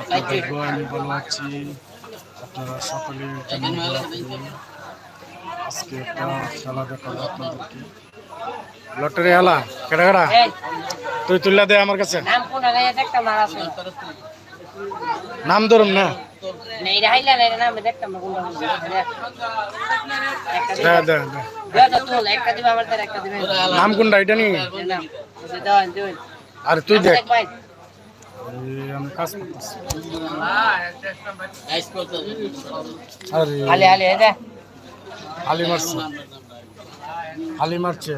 আপনাদের দোয়া আমি ভালো আছি। আপনারা সকলে কেমন। আজকে একটা খেলা দেখাবো আপনাদেরকে। লটারি আলা কেডা কেডা তুই তুললা দে আমার কাছে। নাম ধরুন না। নাম কোনটা এটা নি আর তুই দেখ। আমি কাজ করতেছি। আরে আলে আলে মারছে। হালি মারছে।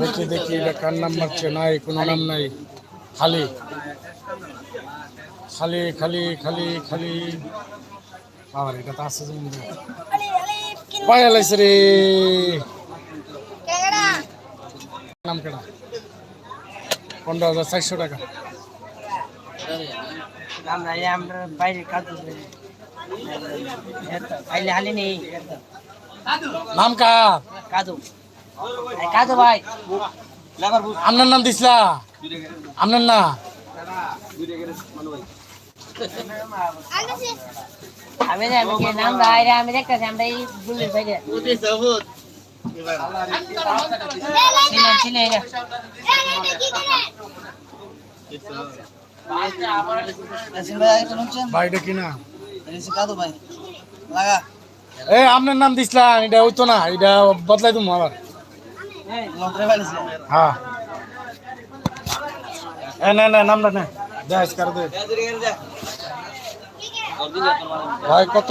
দেখি দেখি এটা কার নাম মারছে? নাই কোনো নাম নাই। খালি। খালি খালি খালি খালি। আর এটা তো আছে যেমন পায়া লাইছে রে। নাম কেনা পনেরো হাজার চারশো টাকা। আমরা বাইরে কাজ হালি নেই নাম কার কাজু কাজু ভাই আপনার নাম দিসলা? আপনার না? আমি আমি কি নাম বাইরে আমি দেখতেছি আমরা এই বুলের বাইরে এ, আপনার নাম দিসলা এটা হইতো না, এটা বদলাই তুমি আবার। হ্যাঁ। এ, না না, নামটা না। ভাই, কত?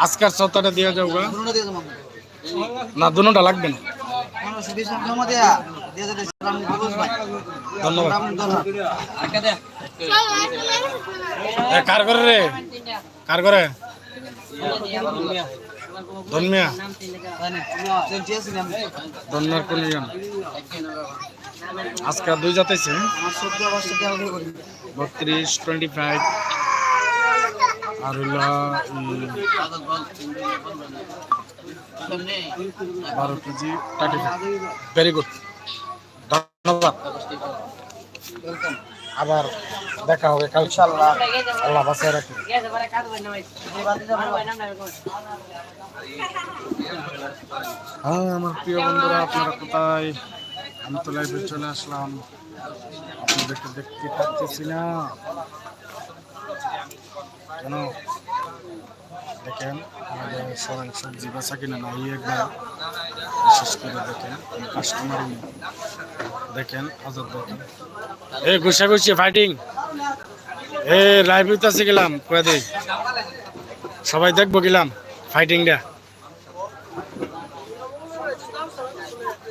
আজকের সত্তরটা দিয়ে যাও না দুটা লাগবে না। ধন্যবাদ। কার করে রে? কার করে ধর্মিয়া ধর্মিয়ার কোন আজকে দুই যাতেছে বত্রিশ টোয়েন্টি ফাইভ আর বারো কেজি। ভেরি গুড ধন্যবাদ। আবার দেখা হবে কাল আল্লাহ বাসায় রাখি হ্যাঁ আমার প্রিয় বন্ধুরা, আপনারা কোথায়? আমি তো লাইভে চলে আসলাম। আপনাদেরকে দেখতে পাচ্ছি না। কেন? দেখেন, আমাদের সবজি বেচা কিনা নাই একবার। বিশেষ করে দেখেন কাস্টমারই নেই। দেখেন হাজার দেখেন। এ ঘুষা ঘুষি ফাইটিং এ লাইভ আছে গেলাম, কয়ে সবাই দেখব গেলাম ফাইটিংটা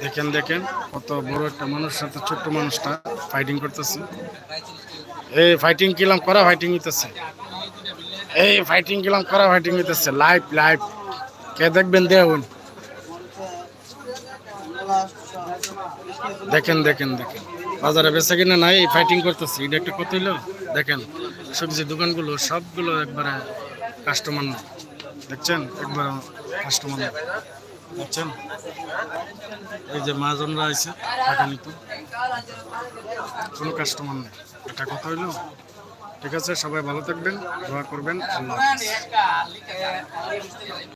দেখেন দেখেন, কত বড় একটা মানুষ সাথে ছোট্ট মানুষটা ফাইটিং করতেছে। এই ফাইটিং কিলাম, করা ফাইটিং হইতেছে। এই ফাইটিং কিলাম করা ফাইটিং হইতেছে। লাইভ লাইভ কে দেখবেন, দেখুন। দেখেন দেখেন দেখেন। বাজারে বেচা কিনা নাই ফাইটিং করতেছে। এটা একটা কত হইল? দেখেন, সবজি দোকানগুলো, সবগুলো একবারে কাস্টমার দেখছেন? একবারে কাস্টমার দেখছেন? এই যে মাহাজনরা আছে টাকা নিত। কোনো কাস্টমার নেই। এটা কথা হইল? ঠিক আছে সবাই ভালো থাকবেন দোয়া করবেন আল্লাহ।